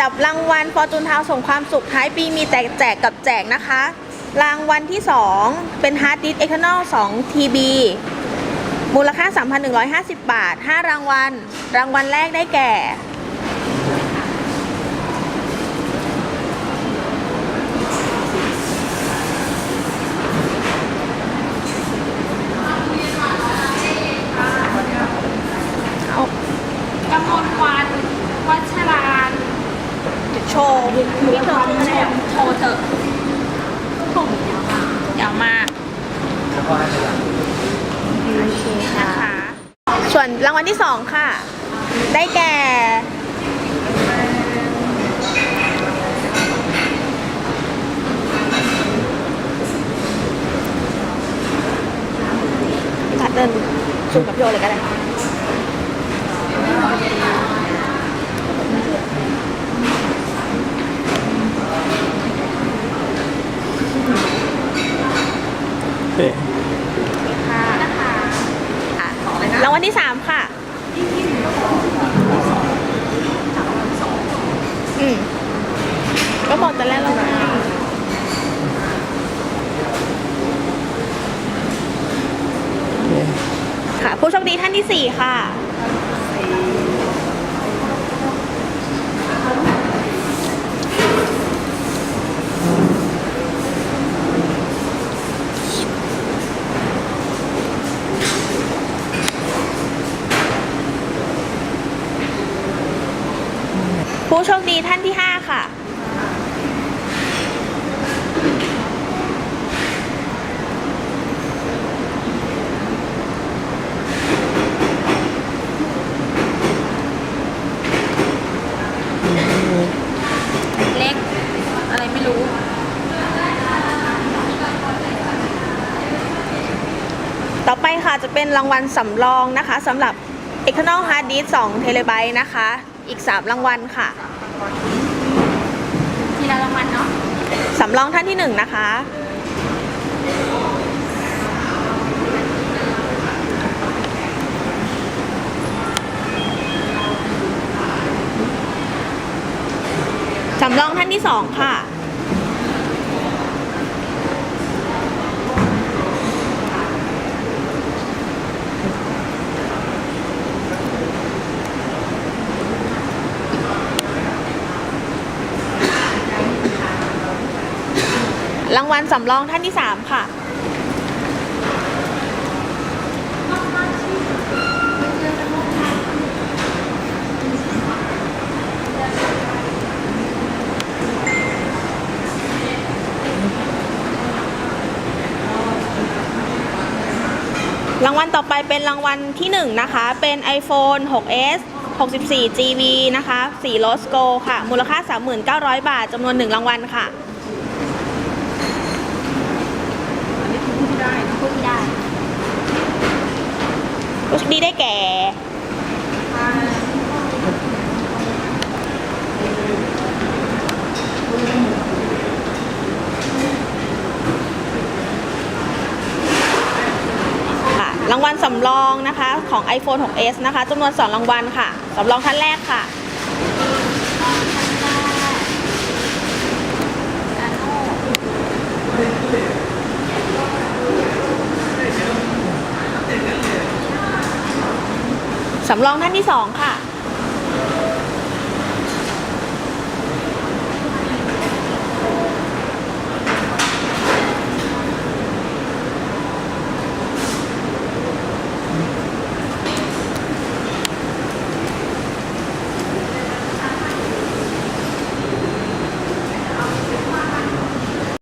จับรางวัลฟอร์จูนทาวส่งความสุขท้ายปีมีแจกแจกกับแจกนะคะ รางวัลที่ 2 เป็นฮาร์ดดิสเอ็กเนอล2 TB มูลค่า 3,150 บาท 5 รางวัล รางวัลแรกได้แก่ เอา กำมลวันวัชราน โชว์ พี่เธอโชว์โชว์เถอะผมยาวมาก แล้วก็ให้พยาน นะคะ ส่ วนรางวัลที่2ค่ะ ได้แก่พี่พัดเดินซูมกับพี่โอเลยก็ได้เอ๊ะค่ะค่ะรางวัลที่3ค่ะ อืม ก็บ อกแต่แรกแล้วไงค่ะ ผู้โชคดีท่านที่4ค่ะผู้โชคดีท่านที่ 5 ค่ะ เล็ก อะไรไม่รู้ ต่อไป ค่ะจะเป็นรางวัลสำรองนะคะสำหรับ External Hard Disk 2 t b นะคะ อีก 3 รางวัลค่ะ ทีละรางวัลเนาะสำรองท่านที่ 1 นะคะ สำรองท่านที่ 2 ค่ะ รางวัลสำรองท่านที่3ค่ะ รางวัลต่อไปเป็นรางวัลที่1นะคะ เป็น iPhone 6s 64 GB นะคะ สีโลสโกค่ะ มูลค่า 3,900บาท จำนวน 1 รางวัลค่ะ พูดที่ได้พูดที่ได้ ผู้โชคดีได้แก่ ค่ะ รางวั ลสำรองนะคะของ iPhone 6s นะคะจำนวน 2 รางวัลค่ะสำรองท่านแรกค่ะสำรองท่านที่ 2 ค่ะ